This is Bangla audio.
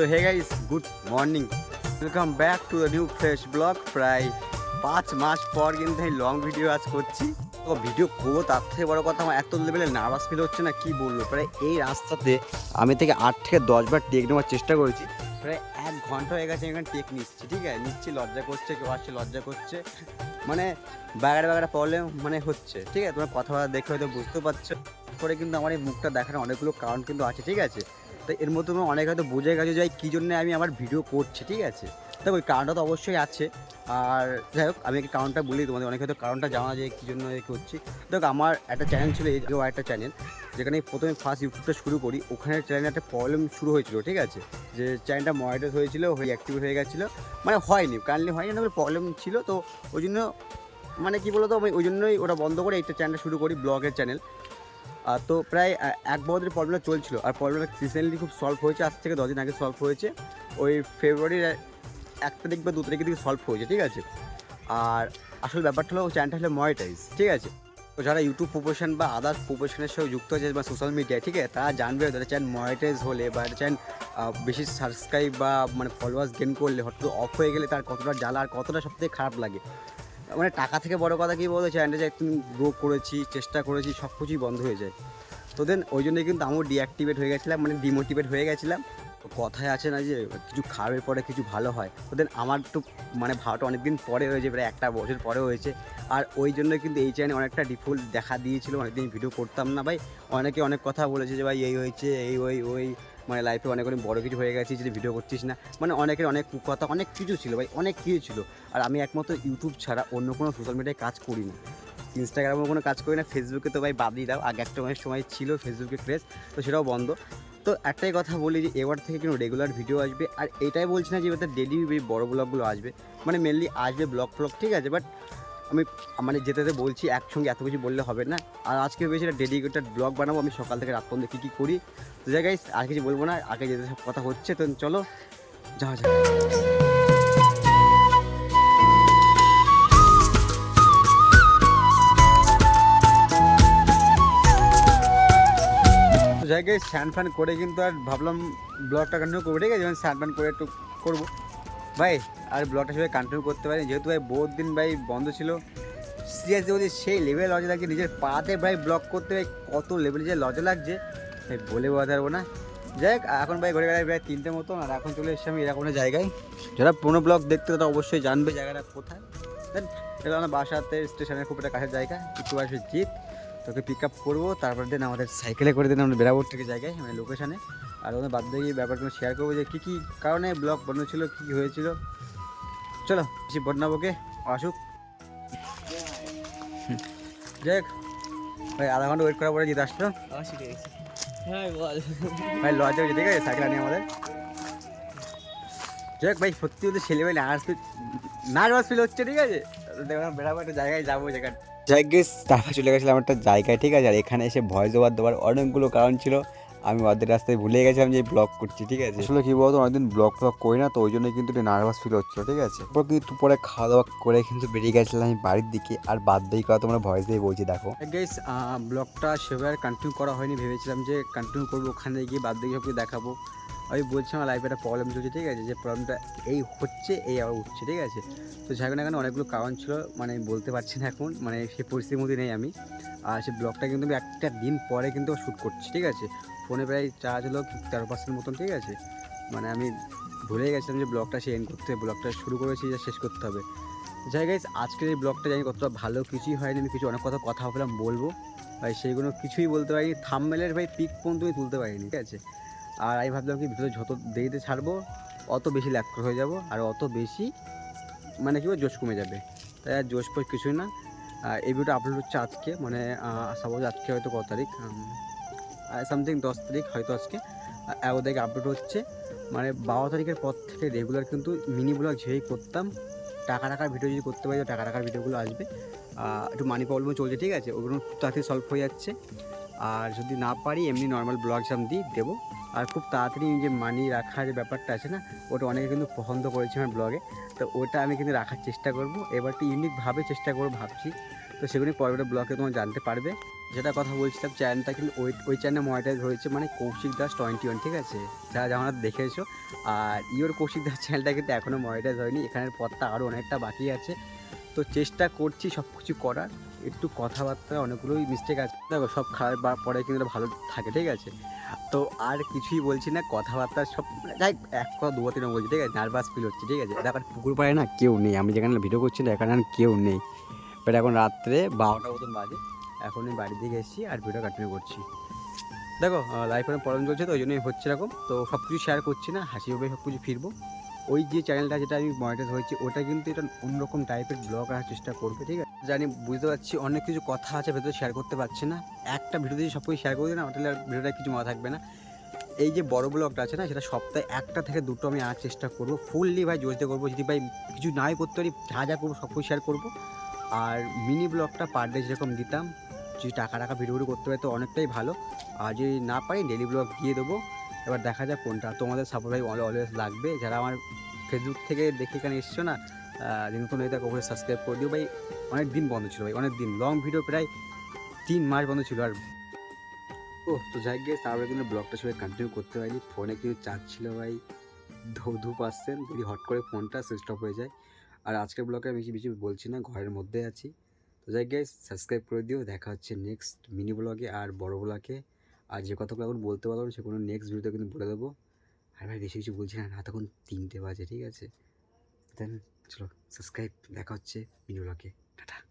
So hey guys good morning welcome back to the new fresh blog প্রায় পাঁচ মাস পর কিন্তু আমি লং ভিডিও আজ করছি। তো ভিডিও করব, তার থেকে বড় কথা আমার এত লেভেলে নার্ভাস ফিল হচ্ছে না, কি বলব? প্রায় এই রাস্তাতে আমি থেকে আট থেকে দশ বার টেক নেওয়ার চেষ্টা করেছি। প্রায় এক ঘণ্টা হয়ে গেছে এখানে টেক নিচ্ছি, ঠিক আছে? নিচ্ছি, লজ্জা করছে, কেউ আসছে, লজ্জা করছে। মানে বাগাড়ে বাগাড়ে প্রবলেম মানে হচ্ছে, ঠিক আছে? তোমার কথাবার্তা দেখে হয়তো বুঝতে পারছ। করে কিন্তু আমার এই মুখটা দেখার অনেকগুলো কারণ কিন্তু আছে, ঠিক আছে? তো এর মধ্যে অনেক হয়তো বুঝে গেছো যে কী জন্য আমি আমার ভিডিও করছি, ঠিক আছে? দেখো ওই কারণটা তো অবশ্যই আছে। আর যাই হোক, আমি এই কারণটা বলি তোমাদের, অনেক হয়তো কারণটা জানা যায় কী জন্য করছি। দেখো, আমার একটা চ্যানেল ছিল, এই একটা চ্যানেল যেখানে প্রথমে ফার্স্ট ইউটিউবটা শুরু করি। ওখানে চ্যানেলে একটা প্রবলেম শুরু হয়েছিল, ঠিক আছে? যে চ্যানেলটা মনিটাইজ হয়েছিল, হয়ে অ্যাক্টিভ হয়ে গেছিল মানে হয়নি কাইন্ডলি হয়নি প্রবলেম ছিল। তো ওই জন্য মানে কী বলতো, আমি ওই জন্যই ওটা বন্ধ করে একটা চ্যানেলটা শুরু করি ব্লগের চ্যানেল তো প্রায় এক বছরের প্রবলেমটা চলছিল। আর প্রবলেমটা রিসেন্টলি খুব সলভ হয়েছে, আজ থেকে দশ দিন আগে সলভ হয়েছে। ওই ফেব্রুয়ারির এক তারিখ বা দু তারিখের দিকে সলভ হয়েছে, ঠিক আছে? আর আসল ব্যাপারটা হলো চ্যানেলটা হলো মনিটাইজ ঠিক আছে? তো যারা ইউটিউব প্রফেশন বা আদার্স প্রফেশনের সঙ্গে যুক্ত আছে বা সোশ্যাল মিডিয়ায় ঠিক আছে? তারা জানবে তারা চ্যানেল মনিটাইজ হলে বা চ্যানেল বেশি সাবস্ক্রাইব বা মানে ফলোয়ার্স গেন করলে, হঠাৎ অফ হয়ে গেলে তার কতটা জ্বালা আর কতটা সবথেকে খারাপ লাগে। মানে টাকা থেকে বড় কথা কি বলতো চ্যানেলটা যে একদিন গ্রো করেছি, চেষ্টা করেছি, সব কিছুই বন্ধ হয়ে যায়। তো দেন ওই জন্যই কিন্তু আমিও ডিঅ্যাক্টিভেট হয়ে গেছিলাম মানে ডিমোটিভেট হয়ে গেছিলাম। কথায় আছে না যে, কিছু খারাপের পরে কিছু ভালো হয়। তো দেন আমার তো মানে ভালোটা অনেকদিন পরে হয়েছে, প্রায় একটা বছর পরে হয়েছে। আর ওই জন্য কিন্তু এই চ্যানেলে অনেকটা ডিফল্ট দেখা দিয়েছিল, অনেকদিন ভিডিও করতাম না ভাই। অনেকে অনেক কথা বলেছে যে, ভাই, এই হয়েছে, এই ওই ওই। মানে লাইফে অনেক অনেক বড় কিছু হয়ে গেছে, যদি ভিডিও করছিস না। মানে অনেকের অনেক কথা অনেক কিছু ছিল ভাই, অনেক কিছু ছিল। আর আমি একমাত্র ইউটিউব ছাড়া অন্য কোনো সোশ্যাল মিডিয়ায় কাজ করি না। ইনস্টাগ্রামে কোনো কাজ করি না ফেসবুকে তো ভাই বাদই দাও। আগে একটা সময় ছিল ফেসবুকে ক্রেজ তো সেটাও বন্ধ। তো একটাই কথা বলি যে, এবার থেকে কিন্তু রেগুলার ভিডিও আসবে। আর এটাই বলছি না যে, এবার ডেলি বড় ব্লগগুলো আসবে। মানে মেনলি আসবে ব্লগ ফ্লগ ঠিক আছে? বাট আমি মানে যেতে যেতে বলছি, একসঙ্গে এত কিছু বললে হবে না। আর আজকে বেশি একটা ডেডিকেটেড ব্লগ বানাবো, আমি সকাল থেকে রাত পর্যন্ত কী কী করি। তো জায়গায় আর কিছু বলব না, আগে যেতে সব কথা হচ্ছে, তো চলো, যাওয়া যাক। জায়গায় স্যান ফ্যান করে কিন্তু আর ভাবলাম ব্লগটা কন্টিনিউ করব, ঠিক আছে? যেমন স্যান ফ্যান করে একটু করব। ভাই আর ব্লগটা সেভাবে কন্টিনিউ করতে পারি যেহেতু ভাই বহুত দিন ভাই বন্ধ ছিল সিরিয়াসলি বলছি সেই লেভেল লজে লাগছে নিজের পাতে ভাই ব্লগ করতে ভাই কত লেভেলে যে লজে লাগছে ভাই বলে বোঝাতে পারব না। যাই হোক, এখন ভাই ঘুরে গেলে প্রায় তিনটে মতন আর এখন চলে এসেছি আমি এরকম জায়গায়। যারা পুরোনো ব্লগ দেখতে তারা অবশ্যই জানবে জায়গাটা কোথায়। দেন এটা আমার বাসাতে স্টেশনের খুব একটা কাছের জায়গা একটু আসবে জিত তোকে পিক আপ করব তারপর দিন আমাদের সাইকেলে করে দিন আমরা বেরাবর থেকে জায়গায় মানে লোকেশানে আর ওদের বাদ দিয়ে ব্যাপারগুলো শেয়ার করব যে কী কী কারণে ব্লগ বানিয়েছিল কী কী হয়েছিল। চলো বেশি বদনাবোকে আসুক। যাই হোক ভাই আধা ঘণ্টা ওয়েট করার পরে জিতে আসলো। হ্যাঁ ভাই লজে হয়েছে ঠিক আছে সাইকেল আনি আমাদের। যাই হোক ভাই সত্যি বলতে ছেলে ভাই নার্ভাস ফিল ফিল হচ্ছে ঠিক আছে? বেড়াবো একটা জায়গায় যাব যেখানে তারপর চলে গেছিলাম একটা জায়গায় ঠিক আছে? আর এখানে এসে ভয়েস ওভার দেওয়ার অনেকগুলো কারণ ছিল। আমি অর্ধেক রাস্তায় ভুলে গেছিলাম যে ব্লগ করছি ঠিক আছে? আসলে কি বলতো অনেকদিন ব্লগ ফ্লগ করি না তো ওই জন্য কিন্তু একটু নার্ভাস ফিল হচ্ছিল ঠিক আছে? তারপর কিন্তু পরে খাওয়া দাওয়া করে কিন্তু বেরিয়ে গেছিলাম আমি বাড়ির দিকে আর বাদ দিয়ে কথা তোমরা ভয়েস দিয়ে বলছি দেখো। গেস ব্লগটা সেভাবে আর কন্টিনিউ করা হয়নি ভেবেছিলাম যে কন্টিনিউ করব ওখানে গিয়ে বাদ দিয়ে সবকে দেখাবো। আমি বলছি আমার লাইফে একটা প্রবলেম চলছে, ঠিক আছে? যে প্রবলেমটা এই হচ্ছে, এই আবার উঠছে, ঠিক আছে? তো যাই না কেন, অনেকগুলো কারণ ছিল মানে বলতে পারছি না এখন মানে সেই পরিস্থিতির মধ্যে নেই আমি। আর সেই ব্লগটা কিন্তু আমি একটা দিন পরে কিন্তু শ্যুট করছি, ঠিক আছে? ফোনে প্রায় চার্জ হলো তেরো পার্সেন্ট মতন, ঠিক আছে? মানে আমি ভুলে গেছিলাম যে ব্লগটা সে এন্ড করতে ব্লগটা শুরু করেছি যে শেষ করতে হবে। যাই গাইজ আজকের এই ব্লগটা জানি কতটা ভালো, কিছুই হয়নি, আমি কিছু অনেক কথা কথা ভাবলাম বলব। ভাই সেইগুলো কিছুই বলতে পারিনি থামমেলের ভাই পিক পর্যন্ত তুমি তুলতে পারিনি, ঠিক আছে? আর আমি ভাবলাম কি ভিতরে যত দেরিতে ছাড়বো, অত বেশি ল্যাক হয়ে যাব, আর অত বেশি মানে কি জোশ কমে যাবে। তাই আর জোশ ফোশ কিছুই না। এই ভিডিওটা আপলোড হচ্ছে আজকে মানে সাপোজ আজকে হয়তো কত তারিখ সামথিং দশ তারিখ হয়তো আজকে এগারো তারিখ আপলোড হচ্ছে। মানে বারো তারিখের পর থেকে রেগুলার কিন্তু মিনি ব্লগ যেই করতাম, টাকা টাকার ভিডিও যদি করতে পারি, তো টাকা টাকার ভিডিওগুলো আসবে। একটু মানি প্রবলেমও চলছে, ঠিক আছে? ওগুলো তাড়াতাড়ি সলভ হয়ে যাচ্ছে। আর যদি না পারি, এমনি নর্মাল ব্লগ সাম দিই দেবো। আর খুব তাড়াতাড়ি যে মানি রাখার যে ব্যাপারটা আছে না, ওটা অনেকে কিন্তু পছন্দ করেছে আমার ব্লগে। তো ওটা আমি কিন্তু রাখার চেষ্টা করব। এবার একটু ইউনিকভাবে চেষ্টা করব ভাবছি। তো সেগুলি পরবর্তী ব্লগে তোমার জানতে পারবে। যেটা কথা বলছিলাম চ্যানেলটা কিন্তু ওই ওই চ্যানেলে মনিটাইজ হয়েছে মানে কৌশিক দাস টোয়েন্টি ওয়ান ঠিক আছে? যারা আমরা দেখেছ। আর ইওর কৌশিক দাস চ্যানেলটা কিন্তু এখনও মনিটাইজ হয়নি। এখানের পথটা আরও অনেকটা বাকি আছে। তো চেষ্টা করছি সব কিছু করার। একটু কথাবার্তা অনেকগুলোই মিস্টেক আছে। দেখো, সব খারাপ পরে কিন্তু ভালো থাকে, ঠিক আছে? তো আর কিছুই বলছি না, কথাবার্তা সব যাই এক কথা দু তিন বলছি, ঠিক আছে? নার্ভাস ফিল হচ্ছে, ঠিক আছে? এখন পুকুর পাড়ে না কেউ নেই। আমি যেখানে ভিডিও করছি না, এখানে কেউ নেই। বাট এখন রাত্রে বারোটা মতন বাজে। এখন আমি বাড়ি থেকে এসেছি আর ভিডিও কন্টিনিউ করছি। দেখো লাইফ অনেক প্রবলেম চলছে তো, ওই জন্যই হচ্ছে এরকম। তো সব কিছু শেয়ার করছি না, হাসি হবে সব কিছু ফিরবো। ওই যে চ্যানেলটা যেটা আমি মনিটাইজ হয়েছি ওটা কিন্তু এটা অন্যরকম টাইপের ব্লগ রাখার চেষ্টা করবে, ঠিক আছে? জানি, বুঝতে পারছি, অনেক কিছু কথা আছে, ভেতরে শেয়ার করতে পারছি না। একটা ভিডিও যদি সব কিছু শেয়ার করে না, তাহলে আর ভিডিওটা কিছু মনে থাকবে না। এই যে বড় ব্লগটা আছে না, সেটা সপ্তাহে একটা থেকে দুটো আমি আনার চেষ্টা করব। ফুললি ভাই জোরতে করব, যদি ভাই কিছু নাই করতে পারি, যা যা করব সব কিছু শেয়ার করব। আর মিনি ব্লগটা পার ডে যেরকম দিতাম, যদি টাকা টাকা ভিডিও করতে পারি, তো অনেকটাই ভালো। আর যদি না পারি ডেলি ব্লগ দিয়ে দেবো। এবার দেখা যাক কোনটা। তোমাদের সাপোর্ট ভাই অলওয়েজ লাগবে। যারা আমার ফেসবুক থেকে দেখে এখানে এসছো না নতুন হয়ে থাকে সাবস্ক্রাইব করে দিও ভাই। অনেক দিন বন্ধ ছিল ভাই, অনেক দিন। লং ভিডিও প্রায় তিন মাস বন্ধ ছিল। আর ও, তো যাই গিয়ে তারপরে কিন্তু ব্লগটা সবাই কন্টিনিউ করতে পারিনি ফোনে কিন্তু চার্জ ছিল ভাই ধৌ পার্সেন্ট যদি হট করে ফোনটা সুইচ অফ হয়ে যায়। আর আজকের ব্লগে আমি বেশি কিছু বলছি না, ঘরের মধ্যে আছি। তো যাই গিয়ে সাবস্ক্রাইব করে দিও। দেখা হচ্ছে নেক্সট মিনি ব্লগে আর বড় ব্লগে আর যে কথাগুলো এখন বলতে পারব না, সেগুলো নেক্সট ভিডিওতে কিন্তু বলে দেবো। আর ভাই, বেশি কিছু বলছি না, রাত তিনটে বাজে, ঠিক আছে? দেন চলো সাবস্ক্রাইব দেখা হচ্ছে মিনুলাকে টাটা।